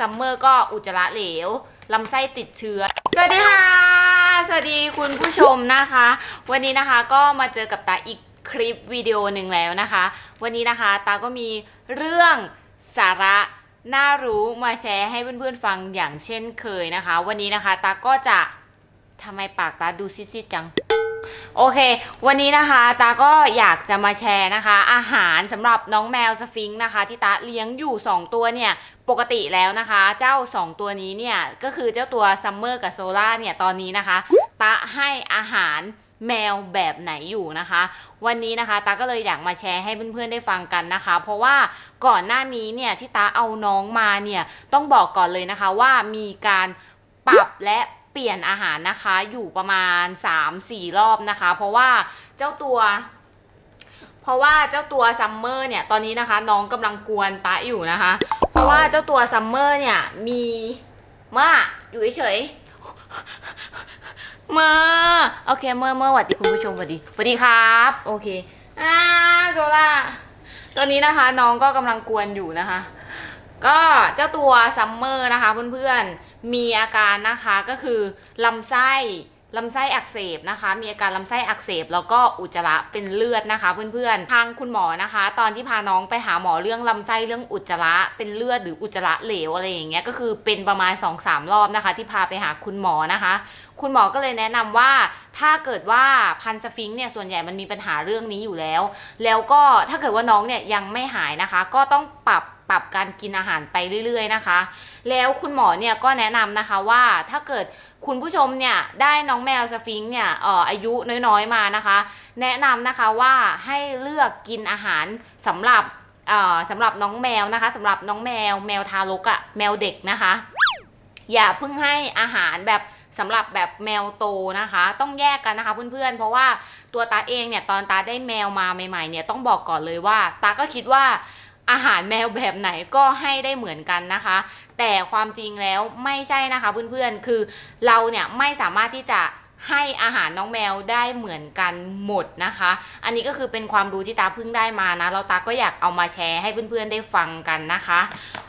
ซัมเมอร์ก็อุจจาระเหลวลำไส้ติดเชื้อ สวัสดีค่ะ สวัสดีคุณผู้ชมนะคะ วันนี้นะคะก็มาเจอกับตาอีกคลิปวิดีโอหนึ่งแล้วนะคะ วันนี้นะคะตาก็มีเรื่องสาระน่ารู้มาแชร์ให้เพื่อนๆฟังอย่างเช่นเคยนะคะ วันนี้นะคะตาก็จะทำไมปากตาดูซีดๆจัง โอเค วันนี้นะคะตาก็อยากจะมาแชร์นะคะ อาหารสำหรับน้องแมวสฟิงค์นะคะ ที่ตาเลี้ยงอยู่ 2 ตัวเนี่ยปกติแล้วนะคะ เจ้า 2 ตัวนี้เนี่ยก็คือเจ้าตัวซัมเมอร์กับโซล่าเนี่ยตอนนี้นะคะตาให้อาหารแมวแบบไหนอยู่นะคะ วันนี้นะคะตาก็เลยอยากมาแชร์ให้เพื่อนๆได้ฟังกันนะคะ เพราะว่าก่อนหน้านี้เนี่ยที่ตาเอาน้องมาเนี่ยต้องบอกก่อนเลยนะคะว่ามีการปรับและ เปลี่ยนอาหารนะคะอยู่ประมาณ 3-4 รอบนะคะ เพราะว่าเจ้าตัว เพราะว่าเจ้าตัวซัมเมอร์เนี่ยตอนนี้นะคะ น้องกำลังกวนตาอยู่นะคะ เพราะว่าเจ้าตัวซัมเมอร์เนี่ยมีมาอยู่เฉยมาโอเคเมื่อเมื่อสวัสดีคุณผู้ชมสวัสดีสวัสดีครับ โอเคอ่าโซล่าตอนนี้นะคะน้องก็กำลังกวนอยู่นะคะ ก็เจ้าตัวซัมเมอร์นะคะเพื่อนๆ มีอาการนะคะก็คือลำไส้ลำไส้อักเสบนะคะ มีอาการลำไส้อักเสบ แล้วก็อุจจาระเป็นเลือดนะคะ เพื่อนๆ ทางคุณหมอนะคะ ตอนที่พาน้องไปหาหมอเรื่องลำไส้เรื่องอุจจาระเป็นเลือดหรืออุจจาระเหลวอะไรอย่างเงี้ยก็คือเป็นประมาณ2-3รอบนะคะ ที่พาไปหาคุณหมอนะคะ คุณหมอก็เลยแนะนำว่าถ้าเกิดว่าพันธุ์สฟิงค์เนี่ยส่วนใหญ่มันมีปัญหาเรื่องนี้อยู่แล้ว แล้วก็ถ้าเกิดว่าน้องเนี่ยยังไม่หายนะคะ ก็ต้องปรับ ปรับการกินอาหารไปเรื่อย ๆ นะคะ แล้วคุณหมอเนี่ยก็แนะนำนะคะว่าถ้าเกิดคุณผู้ชมเนี่ยได้น้องแมวสฟิงค์เนี่ยเอ่ออายุน้อยๆมานะคะ แนะนำนะคะว่าให้เลือกกินอาหารสำหรับเอ่อสำหรับน้องแมวนะคะสำหรับน้องแมวแมวทารกอะแมวเด็กนะคะ อย่าเพิ่งให้อาหารแบบสำหรับแบบแมวโตนะคะ ต้องแยกกันนะคะเพื่อนๆ เพราะว่าตัวตาเองเนี่ยตอนตาได้แมวมาใหม่ๆเนี่ยต้องบอกก่อนเลยว่า ตาก็คิดว่า อาหารแมวแบบไหนก็ให้ได้เหมือนกันนะคะ แต่ความจริงแล้วไม่ใช่นะคะเพื่อนๆ คือเราเนี่ยไม่สามารถที่จะให้อาหารน้องแมวได้เหมือนกันหมดนะคะ อันนี้ก็คือเป็นความรู้ที่ตาเพิ่งได้มานะ เราตาก็อยากเอามาแชร์ให้เพื่อนๆได้ฟังกันนะคะ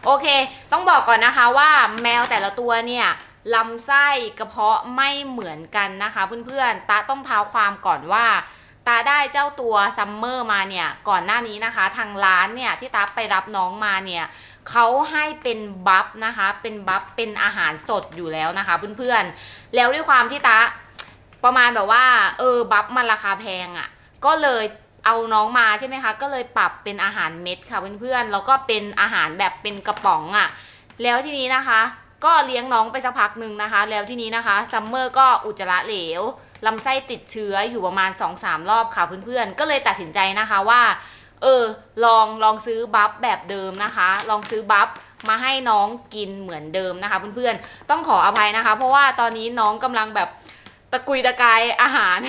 โอเค ต้องบอกก่อนนะคะว่าแมวแต่ละตัวเนี่ยลำไส้กระเพาะไม่เหมือนกันนะคะ เพื่อนๆ ตาต้องเท้าความก่อนว่า ตาได้เจ้าตัวซัมเมอร์มาเนี่ยก่อนหน้านี้นะคะ ทางร้านเนี่ยที่ตาไปรับน้องมาเนี่ยเขาให้เป็นบัฟนะคะ เป็นบัฟเป็นอาหารสดอยู่แล้วนะคะ เพื่อนๆ แล้วด้วยความที่ตาประมาณแบบว่า เออบัฟมันราคาแพงอะ่ะ ก็เลยเอาน้องมาใช่ไหมคะ ก็เลยปรับเป็นอาหารเม็ดค่ะเพื่อนๆแล้วก็เป็นอาหารแบบเป็นกระป๋องอะ่ะ แล้วทีนี้นะคะ ก็เลี้ยงน้องไปสักพักหนึ่งนะคะ แล้วทีนี้นะคะซัมเมอร์ก็อุจจาระเหลว ลำไส้ติดเชื้ออยู่ประมาณ 2-3 รอบค่ะเพื่อนๆ ก็เลยตัดสินใจนะคะว่าเออลองลองซื้อบัฟแบบเดิมนะคะ ลองซื้อบัฟมาให้น้องกินเหมือนเดิมนะคะ เพื่อนๆ ต้องขออภัยนะคะ เพราะว่าตอนนี้น้องกำลังแบบตะกุยตะกายอาหาร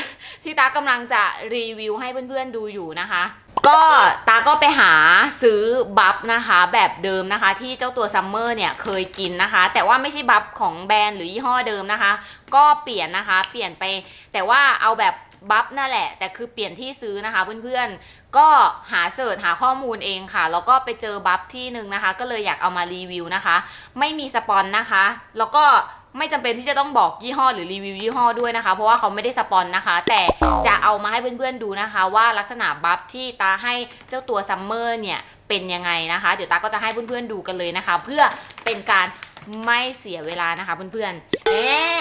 ที่ตากำลังจะรีวิวให้เพื่อนๆดูอยู่นะคะ ก็ตาก็ไปหาซื้อบัฟนะคะแบบเดิมนะคะ ที่เจ้าตัวซัมเมอร์เนี่ยเคยกินนะคะ แต่ว่าไม่ใช่บัฟของแบรนด์หรือยี่ห้อเดิมนะคะ ก็เปลี่ยนนะคะเปลี่ยนไป แต่ว่าเอาแบบบัฟนั่นแหละ แต่คือเปลี่ยนที่ซื้อนะคะเพื่อนๆ ก็หาเสิร์ชหาข้อมูลเองค่ะ แล้วก็ไปเจอบัฟที่หนึ่งนะคะ ก็เลยอยากเอามารีวิวนะคะ ไม่มีสปอนนะคะ แล้วก็ ไม่จำเป็นที่จะต้องบอกยี่ห้อหรือรีวิวยี่ห้อด้วยนะคะ เพราะว่าเขาไม่ได้สปอนนะคะ แต่จะเอามาให้เพื่อนๆดูนะคะ ว่าลักษณะบัฟที่ตาให้เจ้าตัวซัมเมอร์เนี่ยเป็นยังไงนะคะ เดี๋ยวตาก็จะให้เพื่อนๆดูกันเลยนะคะ เพื่อเป็นการไม่เสียเวลานะคะเพื่อนๆเอ๊ะ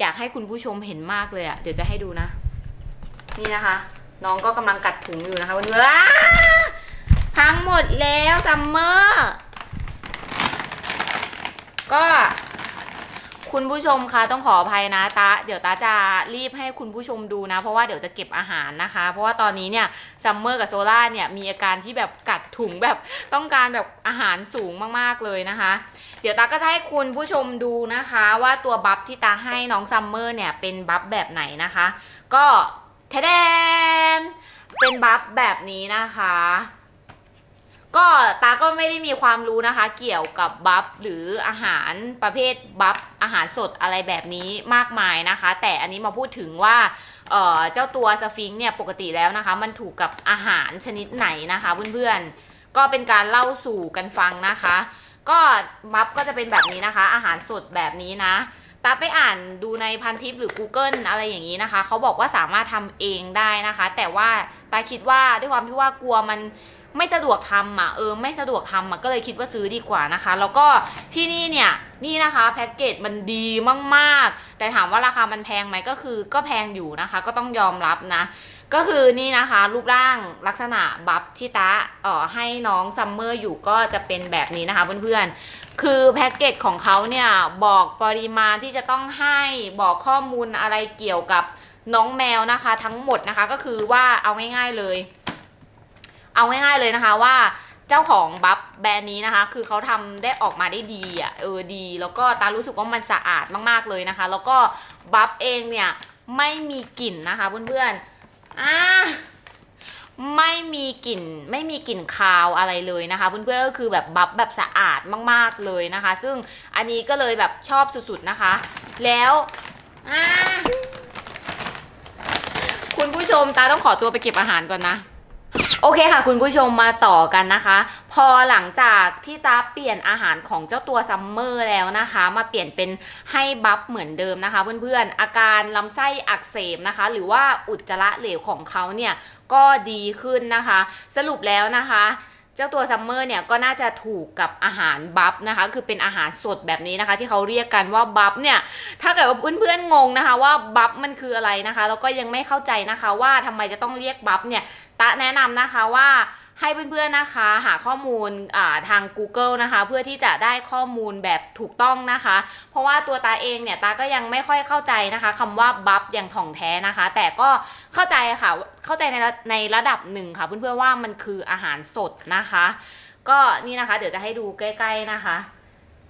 อยากให้คุณผู้ชมเห็นมากเลยอะ่ะเดี๋ยวจะให้ดูนะ นี่นะคะ น้องก็กำลังกัดถุงอยู่นะคะเพื่อนๆทั้งหมดแล้วซัมเมอร์ก็ คุณผู้ชมคะต้องขออภัยนะตาเดี๋ยวตาจะรีบให้คุณผู้ชมดูนะ เพราะว่าเดี๋ยวจะเก็บอาหารนะคะ เพราะว่าตอนนี้เนี่ยซัมเมอร์กับโซล่าเนี่ยมีอาการที่แบบกัดถุงแบบต้องการแบบอาหารสูงมากๆเลยนะคะ เดี๋ยวตาก็จะให้คุณผู้ชมดูนะคะ ว่าตัวบัฟที่ตาให้น้องซัมเมอร์เนี่ยเป็นบัฟแบบไหนนะคะ ก็แทแดนเป็นบัฟแบบนี้นะคะ ก็ตาก็ไม่ได้มีความรู้นะคะ เกี่ยวกับบัฟหรืออาหารประเภทบัฟอาหารสดอะไรแบบนี้มากมายนะคะ แต่อันนี้มาพูดถึงว่าเเจ้าตัวสฟิงค์เนี่ยปกติแล้วนะคะ มันถูกกับอาหารชนิดไหนนะคะเพื่อนๆก็เป็นการเล่าสู่กันฟังนะคะ ก็บัฟก็จะเป็นแบบนี้นะคะ อาหารสดแบบนี้นะตาไปอ่านดูในพันทิปหรือ Google อะไรอย่างนี้นะคะเขาบอกว่าสามารถทำเองได้นะคะ แต่ว่าตาคิดว่าด้วยความที่ว่ากลัวมัน ไม่สะดวกทำอะเออไม่สะดวกทำอะก็เลยคิดว่าซื้อดีกว่านะคะ แล้วก็ที่นี่เนี่ยนี่นะคะแพ็กเกจมันดีมากๆ แต่ถามว่าราคามันแพงไหมก็คือก็แพงอยู่นะคะ ก็ต้องยอมรับนะ ก็คือนี่นะคะ รูปร่างลักษณะบัฟที่ตาเอ่อให้น้องซัมเมอร์อยู่ก็จะเป็นแบบนี้นะคะเพื่อนๆ คือแพ็กเกจของเขาเนี่ยบอกปริมาณที่จะต้องให้บอกข้อมูลอะไรเกี่ยวกับน้องแมวนะคะ ทั้งหมดนะคะก็คือว่าเอาง่ายๆเลย เอาง่ายๆเลยนะคะว่าเจ้าของบัฟแบรนด์นี้นะคะ คือเขาทำได้ออกมาได้ดีอะเออดี แล้วก็ตารู้สึกว่ามันสะอาดมากๆเลยนะคะ แล้วก็บัฟเองเนี่ยไม่มีกลิ่นนะคะเพื่อนๆอ่าไม่มีกลิ่นไม่มีกลิ่นคาวอะไรเลยนะคะเพื่อนๆก็คือแบบบัฟแบบสะอาดมากๆเลยนะคะ ซึ่งอันนี้ก็เลยแบบชอบสุดๆนะคะ แล้วอ่าคุณผู้ชมตาต้องขอตัวไปเก็บอาหารก่อนนะ โอเคค่ะ คุณผู้ชมมาต่อกันนะคะ พอหลังจากที่ตาเปลี่ยนอาหารของเจ้าตัวซัมเมอร์แล้วนะคะ มาเปลี่ยนเป็นให้บัฟเหมือนเดิมนะคะ เพื่อนๆอาการลำไส้อักเสบนะคะ หรือว่าอุจจาระเหลวของเขาเนี่ยก็ดีขึ้นนะคะ สรุปแล้วนะคะ จ้าตัวซัมเมอร์เนี่ยก็น่าจะถูกกับอาหารบัฟนะคะ คือเป็นอาหารสดแบบนี้นะคะ ที่เขาเรียกกันว่าบัฟเนี่ย ถ้าเกิดว่าเพื่อนๆงงนะคะ ว่าบัฟมันคืออะไรนะคะ แล้วก็ยังไม่เข้าใจนะคะว่าทำไมจะต้องเรียกบัฟเนี่ยตะแนะนำนะคะว่า ให้เพื่อนๆนะคะ หาข้อมูลาทาง Google นะคะ เพื่อที่จะได้ข้อมูลแบบถูกต้องนะคะ เพราะว่าตัวตาเองเนี่ยตาก็ยังไม่ค่อยเข้าใจนะคะคำว่าบัฟอย่างถ่องแท้นะคะ แต่ก็เข้าใจค่ะเข้าใจในในระดับหนึ่งค่ะเพื่อนๆว่ามันคืออาหารสดนะคะ ก็นี่นะคะ เดี๋ยวจะให้ดูใกล้ ๆนะคะ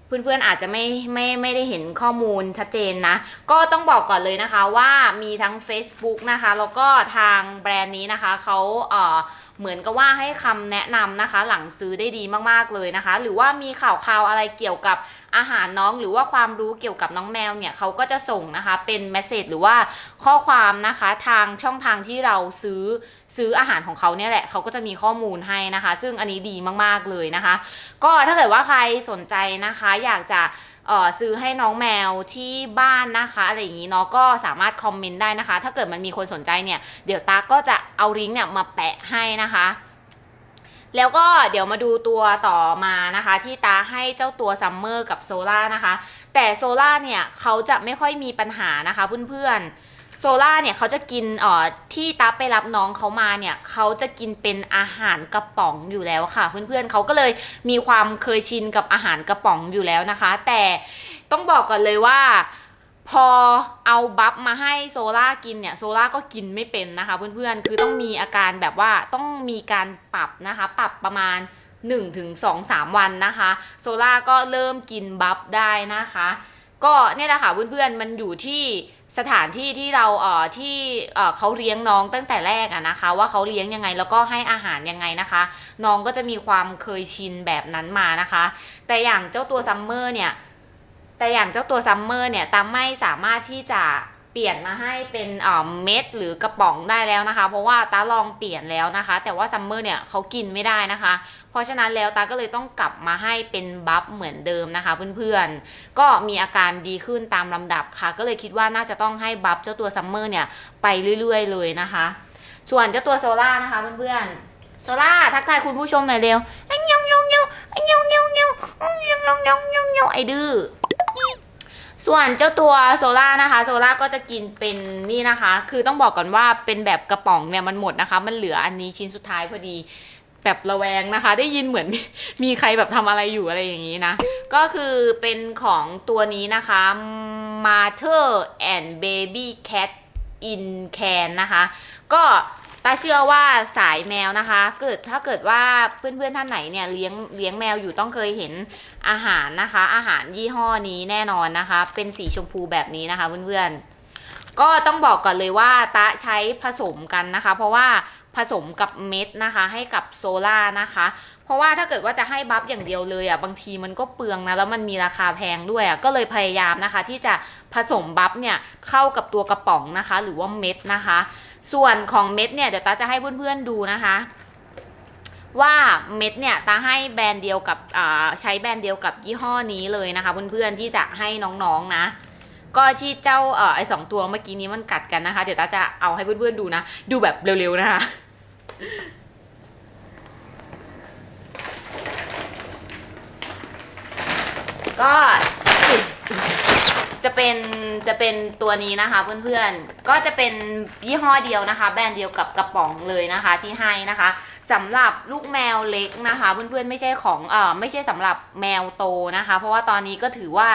เพื่อนๆอาจจะไม่ไม่ไม่ได้เห็นข้อมูลชัดเจนนะ ก็ต้องบอกก่อนเลยนะคะว่ามีทั้ง Facebook นะคะ แล้วก็ทางแบรนด์นี้นะคะเขาเอ่อ เหมือนกับว่าให้คำแนะนำนะคะ หลังซื้อได้ดีมากๆเลยนะคะ หรือว่ามีข่าวข่าวอะไรเกี่ยวกับอาหารน้องหรือว่าความรู้เกี่ยวกับน้องแมวเนี่ยเขาก็จะส่งนะคะเป็นเมสเซจหรือว่าข้อความนะคะทางช่องทางที่เราซื้อซื้ออาหารของเขาเนี่ยแหละเขาก็จะมีข้อมูลให้นะคะ ซึ่งอันนี้ดีมากๆเลยนะคะ ก็ถ้าเกิดว่าใครสนใจนะคะ อยากจะเออซื้อให้น้องแมวที่บ้านนะคะอะไรอย่างนี้เนาะก็สามารถคอมเมนต์ได้นะคะ ถ้าเกิดมันมีคนสนใจเนี่ยเดี๋ยวตาก็จะเอาลิงก์เนี่ยมาแปะให้นะคะแล้วก็เดี๋ยวมาดูตัวต่อมานะคะ ที่ตาให้เจ้าตัวซัมเมอร์กับโซล่านะคะ แต่โซล่าเนี่ยเขาจะไม่ค่อยมีปัญหานะคะเพื่อนๆโซล่าเนี่ยเขาจะกินเอ่อที่ตับไปรับน้องเขามาเนี่ยเขาจะกินเป็นอาหารกระป๋องอยู่แล้วค่ะ เพื่อนๆเขาก็เลยมีความเคยชินกับอาหารกระป๋องอยู่แล้วนะคะ แต่ต้องบอกก่อนเลยว่า พอเอาบัฟมาให้โซล่ากินเนี่ยโซล่าก็กินไม่เป็นนะคะเพื่อนๆ คือต้องมีอาการแบบว่าต้องมีการปรับนะคะ ปรับประมาณ 1-2-3ถึงวันนะคะ โซล่าก็เริ่มกินบัฟได้นะคะ ก็เนี่ยแหละค่ะเพื่อนๆ มันอยู่ที่สถานที่ที่เราเอ่อที่เอ่อเขาเลี้ยงน้องตั้งแต่แรกอะนะคะ ว่าเขาเลี้ยงยังไงแล้วก็ให้อาหารยังไงนะคะ น้องก็จะมีความเคยชินแบบนั้นมานะคะ แต่อย่างเจ้าตัวซัมเมอร์เนี่ย แต่อย่างเจ้าตัวซัมเมอร์เนี่ยตามไม่สามารถที่จะเปลี่ยนมาให้เป็นเม็ดหรือกระป๋องได้แล้วนะคะ เพราะว่าตาลองเปลี่ยนแล้วนะคะ แต่ว่าซัมเมอร์เนี่ยเขากินไม่ได้นะคะ เพราะฉะนั้นแล้วตาก็เลยต้องกลับมาให้เป็นบัฟเหมือนเดิมนะคะ เพื่อนๆ ก็มีอาการดีขึ้นตามลำดับค่ะ ก็เลยคิดว่าน่าจะต้องให้บัฟเจ้าตัวซัมเมอร์เนี่ยไปเรื่อยๆเลยนะคะ ส่วนเจ้าตัวโซล่านะคะเพื่อนๆโซล่าทักทายคุณผู้ชมหน่อยเร็วอันยองยองยองอันยองยองยองอันยองยองยองยองยองไอดื้อ ส่วนเจ้าตัวโซล่านะคะโซล่าก็จะกินเป็นนี่นะคะ คือต้องบอกก่อนว่าเป็นแบบกระป๋องเนี่ยมันหมดนะคะ มันเหลืออันนี้ชิ้นสุดท้ายพอดีแบบระแวงนะคะ ได้ยินเหมือนมีใครแบบทำอะไรอยู่อะไรอย่างนี้นะ ก็คือเป็นของตัวนี้นะคะ Mother and Baby Cat in Can นะคะ ก็ ตาเชื่อว่าสายแมวนะคะ เกิดถ้าเกิดว่าเพื่อนๆท่านไหนเนี่ยเลี้ยงเลี้ยงแมวอยู่ต้องเคยเห็นอาหารนะคะ อาหารยี่ห้อนี้แน่นอนนะคะ เป็นสีชมพูแบบนี้นะคะเพื่อนๆก็ต้องบอกก่อนเลยว่าตะใช้ผสมกันนะคะ เพราะว่าผสมกับเม็ดนะคะ ให้กับโซล่านะคะ เพราะว่าถ้าเกิดว่าจะให้บัฟอย่างเดียวเลยอะบางทีมันก็เปลืองนะแล้วมันมีราคาแพงด้วยอะก็เลยพยายามนะคะ ที่จะผสมบัฟเนี่ยเข้ากับตัวกระป๋องนะคะ หรือว่าเม็ดนะคะ ส่วนของเม็ดเนี่ยเดี๋ยวตาจะให้เพื่อนๆดูนะคะ ว่าเม็ดเนี่ยตาให้แบรนด์เดียวกับใช้แบรนด์เดียวกับยี่ห้อนี้เลยนะคะเพื่อนๆที่จะให้น้องๆนะก็ที่เจ้าเออไอสองตัวเมื่อกี้นี้มันกัดกันนะคะ เดี๋ยวตาจะเอาให้เพื่อนๆดูนะ ดูแบบเร็วๆนะคะ ก็ จะเป็นจะเป็นตัวนี้นะคะเพื่อนๆ ก็จะเป็นยี่ห้อเดียวนะคะ แบรนด์เดียวกับกระป๋องเลยนะคะที่ให้นะคะสำหรับลูกแมวเล็กนะคะ เพื่อนๆไม่ใช่ของเอ่อไม่ใช่สำหรับแมวโตนะคะ เพราะว่าตอนนี้ก็ถือว่า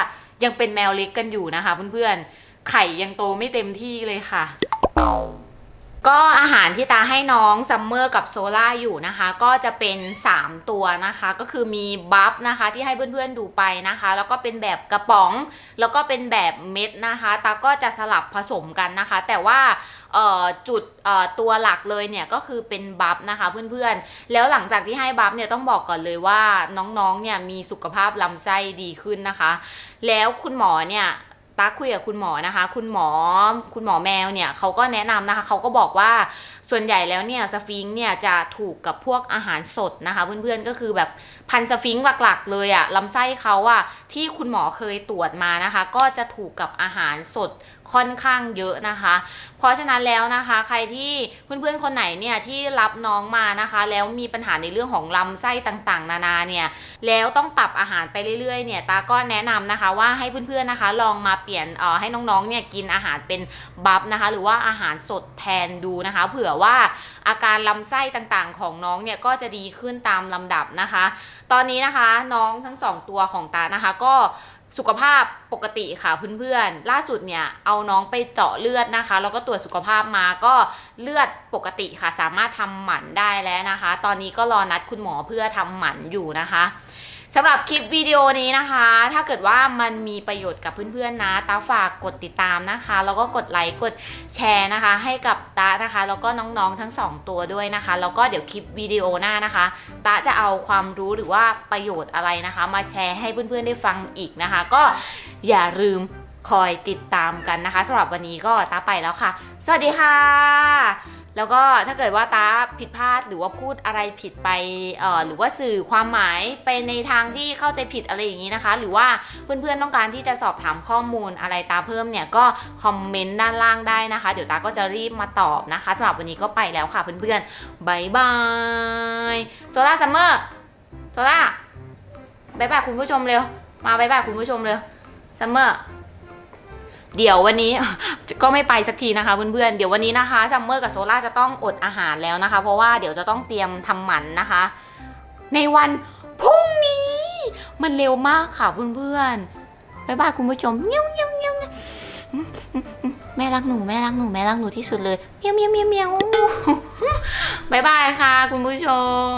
ยังเป็นแมวเล็กกันอยู่นะคะ เพื่อนๆไข่ยังโตไม่เต็มที่เลยค่ะ ก็อาหารที่ตาให้น้องซัมเมอร์กับโซล่าอยู่นะคะ ก็จะเป็น 3 ตัวนะคะ ก็คือมีบัฟนะคะที่ให้เพื่อนๆดูไปนะคะ แล้วก็เป็นแบบกระป๋อง แล้วก็เป็นแบบเม็ดนะคะ ตาก็จะสลับผสมกันนะคะ แต่ว่าจุดตัวหลักเลยเนี่ยก็คือเป็นบัฟนะคะเพื่อนๆ แล้วหลังจากที่ให้บัฟเนี่ยต้องบอกก่อนเลยว่าน้องๆเนี่ยมีสุขภาพลำไส้ดีขึ้นนะคะ แล้วคุณหมอเนี่ย ตาคุยกับคุณหมอนะคะ คุณหมอคุณหมอแมวเนี่ยเขาก็แนะนำนะคะเขาก็บอกว่า ส่วนใหญ่แล้วเนี่ยสฟิงค์เนี่ยจะถูกกับพวกอาหารสดนะคะเพื่อนๆก็คือแบบพันสฟิงค์หลักๆ เลยอะลำไส้เขาอะที่คุณหมอเคยตรวจมานะคะ ก็จะถูกกับอาหารสดค่อนข้างเยอะนะคะ เพราะฉะนั้นแล้วนะคะ ใครที่เพื่อนๆคนไหนเนี่ยที่รับน้องมานะคะ แล้วมีปัญหาในเรื่องของลำไส้ต่างๆ นานาเนี่ยแล้วต้องปรับอาหารไปเรื่อยๆเนี่ยตาก็แนะนำนะคะว่าให้เพื่อนๆนะคะ ลองมาเปลี่ยนเอ่อให้น้องๆเนี่ยกินอาหารเป็นบัฟนะคะ หรือว่าอาหารสดแทนดูนะคะ เผื่อว่าอาการลำไส้ต่างๆ ของน้องเนี่ยก็จะดีขึ้นตามลำดับนะคะ ตอนนี้นะคะน้องทั้งสองตัวของตานะคะก็สุขภาพปกติค่ะเพื่อนๆ ล่าสุดเนี่ยเอาน้องไปเจาะเลือดนะคะ แล้วก็ตรวจสุขภาพมาก็เลือดปกติค่ะ สามารถทำหมันได้แล้วนะคะ ตอนนี้ก็รอนัดคุณหมอเพื่อทำหมันอยู่นะคะ สำหรับคลิปวิดีโอนี้นะคะ ถ้าเกิดว่ามันมีประโยชน์กับเพื่อนๆนะตาฝากกดติดตามนะคะ แล้วก็กดไลค์กดแชร์นะคะ ให้กับตานะคะ แล้วก็น้องๆทั้งสองตัวด้วยนะคะ แล้วก็เดี๋ยวคลิปวิดีโอหน้านะคะตาจะเอาความรู้หรือว่าประโยชน์อะไรนะคะ มาแชร์ให้เพื่อนๆได้ฟังอีกนะคะ ก็อย่าลืมคอยติดตามกันนะคะสำหรับวันนี้ก็ตาไปแล้วค่ะ สวัสดีค่ะ แล้วก็ถ้าเกิดว่าตาผิดพลาดหรือว่าพูดอะไรผิดไปเอ่อหรือว่าสื่อความหมายไปในทางที่เข้าใจผิดอะไรอย่างนี้นะคะ หรือว่าเพื่อนๆต้องการที่จะสอบถามข้อมูลอะไรตาเพิ่มเนี่ยก็คอมเมนต์ด้านล่างได้นะคะ เดี๋ยวตาก็จะรีบมาตอบนะคะสำหรับวันนี้ก็ไปแล้วค่ะเพื่อนๆบายบายโซล่าซัมเมอร์โซล่าบายบายคุณผู้ชมเร็วมาบายบายคุณผู้ชมเร็วซัมเมอร์ เดี๋ยววันนี้ก็ไม่ไปสักทีนะคะเพื่อนๆ เดี๋ยววันนี้นะคะซัมเมอร์กับโซล่าจะต้องอดอาหารแล้วนะคะ เพราะว่าเดี๋ยวจะต้องเตรียมทำหมันนะคะ ในวันพรุ่งนี้ มันเร็วมากค่ะเพื่อนๆบ๊ายบายคุณผู้ชมเมียวเมียวเมียวเมียวแม่รักหนูแม่รักหนูแม่รักหนูที่สุดเลยเมียวเมียวเมียวเมียวบ๊ายบายค่ะ คุณผู้ชม